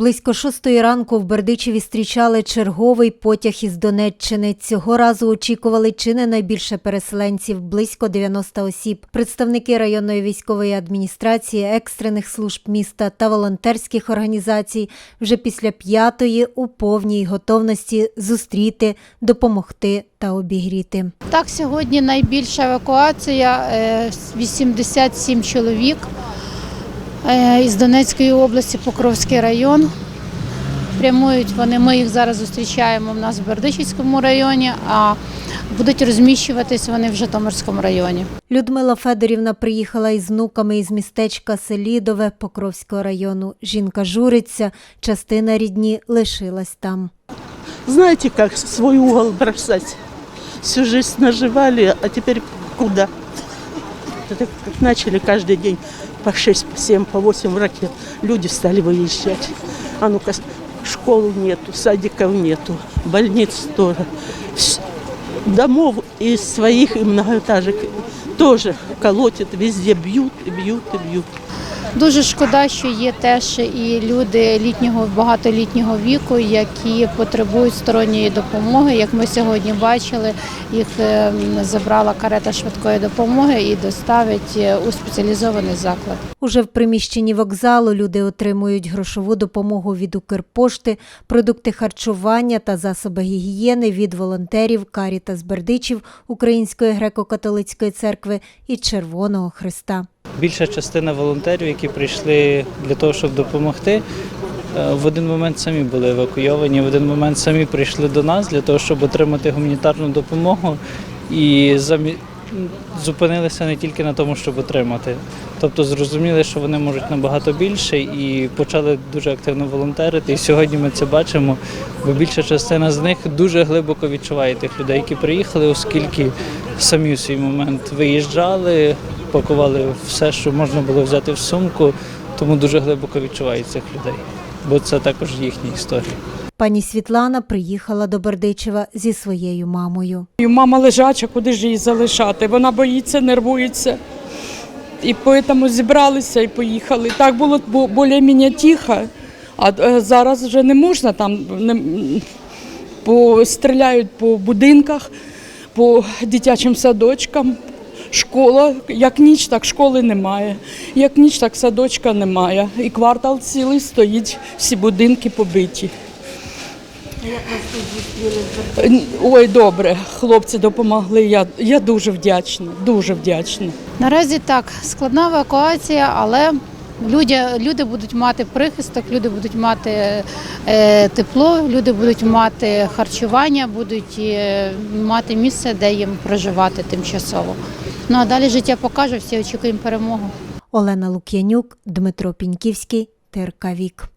Близько шостої ранку в Бердичеві зустрічали черговий потяг із Донеччини. Цього разу очікували чи не найбільше переселенців, близько 90 осіб. Представники районної військової адміністрації, екстрених служб міста та волонтерських організацій вже після п'ятої у повній готовності зустріти, допомогти та обігріти. Так, сьогодні найбільша евакуація е, 87 чоловік е, із Донецької області, Покровський район. Прямують вони, ми їх зараз зустрічаємо в нас в Бердичівському районі, а будуть розміщуватись вони в Житомирському районі. Людмила Федорівна приїхала із внуками із містечка Селідове Покровського району. Жінка журиться, частина рідні лишилась там. Знаете, как свой угол бросать? Всю жизнь наживали, а теперь куда? Это как начали каждый день по 6, по 7, по 8 ракет. Люди стали выезжать. А ну-ка, школ нету, садиков нету, больниц тоже. Домов из своих, и многоэтажек тоже колотят, везде бьют, бьют, и бьют. Дуже шкода, що є теж і люди літнього багатолітнього віку, які потребують сторонньої допомоги. Як ми сьогодні бачили, їх е, забрала карета швидкої допомоги і доставить е, у спеціалізований заклад. Уже в приміщенні вокзалу люди отримують грошову допомогу від Укрпошти, продукти харчування та засоби гігієни від волонтерів Карітас Бердичів Української греко-католицької церкви і Червоного Христа. Більша частина волонтерів, які прийшли для того, щоб допомогти, е, в один момент самі були евакуйовані, в один момент самі прийшли до нас для того, щоб отримати гуманітарну допомогу і зупинилися не тільки на тому, щоб отримати. Тобто зрозуміли, що вони можуть набагато більше і почали дуже активно волонтерити. І сьогодні ми це бачимо, бо більша частина з них дуже глибоко відчуває тих людей, які приїхали, оскільки самі в свій момент виїжджали, пакували все, що можна було взяти в сумку, тому дуже глибоко відчувають цих людей, бо це також їхні історії. Пані Світлана приїхала до Бердичева зі своєю мамою. Мама лежача, куди ж її залишати? Вона боїться, нервується. І тому зібралися і поїхали. Так було більш-менш тихо, а е, зараз вже не можна там не, по, стріляють по будинках, по дитячим садочкам. Школа, як ніч, так школи немає. Як ніч, так садочка немає. І квартал цілий стоїть, всі будинки побиті. Ой, добре, хлопці допомогли. Я, я дуже вдячна, дуже вдячна. Наразі так складна евакуація, але люди, люди будуть мати прихисток, люди будуть мати е, тепло, люди будуть мати харчування, будуть е, мати місце, де їм проживати тимчасово. Ну а далі життя покаже, всі очікуємо перемогу. Олена Лук'янюк, Дмитро Піньківський, ТРК Вік.